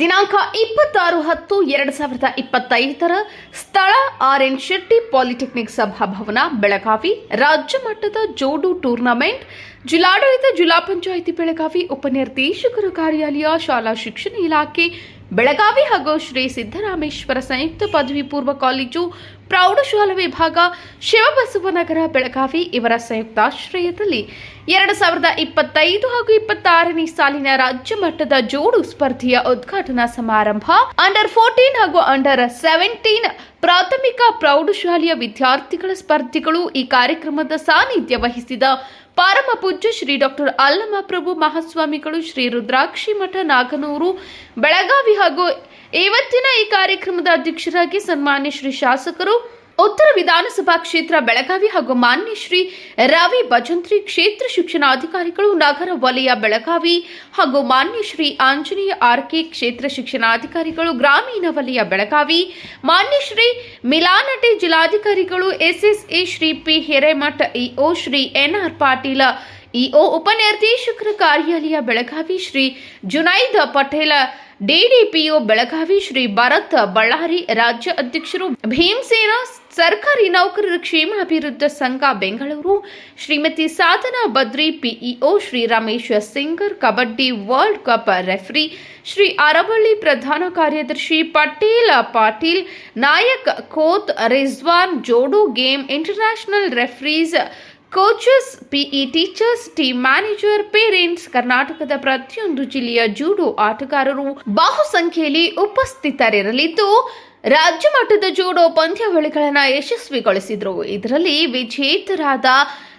ದಿನಾಂಕ ಇಪ್ಪತ್ತಾರು ಹತ್ತು ಎರಡು ಸಾವಿರದ ಇಪ್ಪತ್ತೈದರ ಸ್ಥಳ ಆರ್ ಎನ್ ಶೆಟ್ಟಿ ಪಾಲಿಟೆಕ್ನಿಕ್ ಸಭಾಭವನ ಬೆಳಗಾವಿ. ರಾಜ್ಯ ಮಟ್ಟದ ಜೋಡು ಟೂರ್ನಮೆಂಟ್, ಜಿಲ್ಲಾಡಳಿತ ಜಿಲ್ಲಾ ಪಂಚಾಯಿತಿ ಬೆಳಗಾವಿ ಉಪನಿರ್ದೇಶಕರ ಕಾರ್ಯಾಲಯ, ಶಾಲಾ ಶಿಕ್ಷಣ ಇಲಾಖೆ ಬೆಳಗಾವಿ ಹಾಗೂ ಶ್ರೀ ಸಿದ್ದರಾಮೇಶ್ವರ ಸಂಯುಕ್ತ ಪದವಿ ಪೂರ್ವ ಕಾಲೇಜು ಪ್ರೌಢಶಾಲಾ ವಿಭಾಗ ಶಿವಬಸವನಗರ ಬೆಳಗಾವಿ ಇವರ ಸಂಯುಕ್ತಾಶ್ರಯದಲ್ಲಿ ಎರಡು ಸಾವಿರದ ಇಪ್ಪತ್ತೈದು ಹಾಗೂ ಇಪ್ಪತ್ತಾರನೇ ಸಾಲಿನ ರಾಜ್ಯ ಮಟ್ಟದ ಜೋಡು ಸ್ಪರ್ಧೆಯ ಉದ್ಘಾಟನಾ ಸಮಾರಂಭ ಅಂಡರ್ ಫೋರ್ಟೀನ್ ಹಾಗೂ ಅಂಡರ್ ಸೆವೆಂಟೀನ್ ಪ್ರಾಥಮಿಕ ಪ್ರೌಢಶಾಲೆಯ ವಿದ್ಯಾರ್ಥಿಗಳ ಸ್ಪರ್ಧಿಗಳು ಈ ಕಾರ್ಯಕ್ರಮದ ಸಾನ್ನಿಧ್ಯ ವಹಿಸಿದ ಪರಮ ಪೂಜ್ಯ ಶ್ರೀ ಡಾಕ್ಟರ್ ಅಲ್ಲಮ ಪ್ರಭು ಮಹಾಸ್ವಾಮಿಗಳು ಶ್ರೀ ರುದ್ರಾಕ್ಷಿ ಮಠ, ನಾಗನೂರು, ಬೆಳಗಾವಿ ಹಾಗೂ ಇವತ್ತಿನ ಈ ಕಾರ್ಯಕ್ರಮದ ಅಧ್ಯಕ್ಷರಾಗಿ ಸನ್ಮಾನ್ಯ ಶ್ರೀ ಶಾಸಕರು ಉತ್ತರ ವಿಧಾನಸಭಾ ಕ್ಷೇತ್ರ ಬೆಳಗಾವಿ ಹಾಗೂ ಮಾನ್ಯ ಶ್ರೀ ರವಿ ಭಜಂತ್ರಿ ಕ್ಷೇತ್ರ ಶಿಕ್ಷಣಾಧಿಕಾರಿಗಳು ನಗರ ವಲಯ ಬೆಳಗಾವಿ ಹಾಗೂ ಮಾನ್ಯ ಶ್ರೀ ಆಂಜನೇಯ ಆರ್ಕೆ ಕ್ಷೇತ್ರ ಶಿಕ್ಷಣಾಧಿಕಾರಿಗಳು ಗ್ರಾಮೀಣ ವಲಯ ಬೆಳಗಾವಿ, ಮಾನ್ಯ ಶ್ರೀ ಮಿಲಾನಟಿ ಜಿಲ್ಲಾಧಿಕಾರಿಗಳು SSA Shri P Hiremath EO Shri NR Patil EO ಉಪನಿರ್ದೇಶಕರ ಕಾರ್ಯಾಲಯ ಬೆಳಗಾವಿ ಶ್ರೀ ಜುನೈದ್ ಪಟೇಲ ಡಿಡಿಪಿಒ ಬೆಳಗಾವಿ ಶ್ರೀ ಭರತ್ ಬಳ್ಳಾರಿ ರಾಜ್ಯ ಅಧ್ಯಕ್ಷರು ಭೀಮಸೇನ ಸರ್ಕಾರಿ ನೌಕರರ ಕ್ಷೇಮಾಭಿವೃದ್ಧ ಸಂಘ Bengaluru Shrimati Sadhana Badri PEO Shri Ramesh singer kabaddi world cup referee Shri Aravalli ಪ್ರಧಾನ ಕಾರ್ಯದರ್ಶಿ ಪಟೇಲ್ ಪಾಟೀಲ್ ನಾಯಕ್ ಖೋತ್ ರಿಜ್ವಾನ್ ಜೋಡು game international ರೆಫ್ರೀಸ್ coaches PE teachers team manager parents ಕರ್ನಾಟಕದ ಪ್ರತಿಯೊಂದು ಜಿಲ್ಲೆಯ ಜೂಡೋ ಆಟಗಾರರು ಬಹುಸಂಖ್ಯೆಯಲ್ಲಿ ಉಪಸ್ಥಿತರಿರಲಿದ್ದು, ರಾಜ್ಯ ಮಟ್ಟದ ಜೂಡೋ ಪಂದ್ಯಾವಳಿಗಳನ್ನು ಯಶಸ್ವಿಗೊಳಿಸಿದರು. ಇದರಲ್ಲಿ ವಿಜೇತರಾದ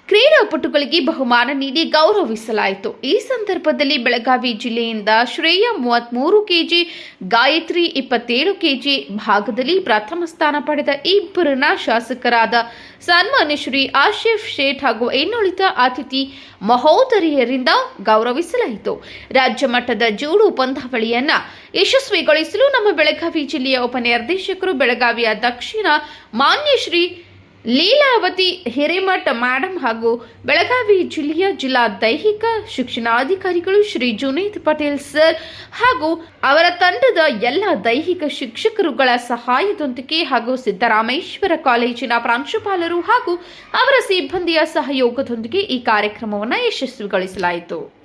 ಕ್ರೀಡಾಪಟುಗಳಿಗೆ ಬಹುಮಾನ ನೀಡಿ ಗೌರವಿಸಲಾಯಿತು. ಈ ಸಂದರ್ಭದಲ್ಲಿ ಬೆಳಗಾವಿ ಜಿಲ್ಲೆಯಿಂದ ಶ್ರೇಯ ಮೂವತ್ಮೂರು ಕೆಜಿ, ಗಾಯತ್ರಿ ಇಪ್ಪತ್ತೇಳು ಕೆಜಿ ಭಾಗದಲ್ಲಿ ಪ್ರಥಮ ಸ್ಥಾನ ಪಡೆದ ಇಬ್ಬರನ್ನ ಶಾಸಕರಾದ ಸನ್ಮಾನ್ಯ ಶ್ರೀ ಆಶಿಫ್ ಶೇಠ್ ಹಾಗೂ ಇನ್ನುಳಿದ ಅತಿಥಿ ಮಹೋದರಿಯರಿಂದ ಗೌರವಿಸಲಾಯಿತು. ರಾಜ್ಯ ಮಟ್ಟದ ಜೂಡು ಪಂದ್ಯಾವಳಿಯನ್ನ ಯಶಸ್ವಿಗೊಳಿಸಲು ನಮ್ಮ ಬೆಳಗಾವಿ ಜಿಲ್ಲೆಯ ಉಪನಿರ್ದೇಶಕರು ಬೆಳಗಾವಿಯ ದಕ್ಷಿಣ ಮಾನ್ಯ ಶ್ರೀ ಲೀಲಾವತಿ, ಹಿರೇಮಠ ಮ್ಯಾಡಮ್ ಹಾಗೂ ಬೆಳಗಾವಿ ಜಿಲ್ಲೆಯ ಜಿಲ್ಲಾ ದೈಹಿಕ ಶಿಕ್ಷಣಾಧಿಕಾರಿಗಳು ಶ್ರೀ ಜುನೈದ್ ಪಟೇಲ್ ಸರ್ ಹಾಗೂ ಅವರ ತಂಡದ ಎಲ್ಲ ದೈಹಿಕ ಶಿಕ್ಷಕರುಗಳ ಸಹಾಯದೊಂದಿಗೆ ಹಾಗೂ ಸಿದ್ದರಾಮೇಶ್ವರ ಕಾಲೇಜಿನ ಪ್ರಾಂಶುಪಾಲರು ಹಾಗೂ ಅವರ ಸಿಬ್ಬಂದಿಯ ಸಹಯೋಗದೊಂದಿಗೆ ಈ ಕಾರ್ಯಕ್ರಮವನ್ನು ಯಶಸ್ವಿಗೊಳಿಸಲಾಯಿತು.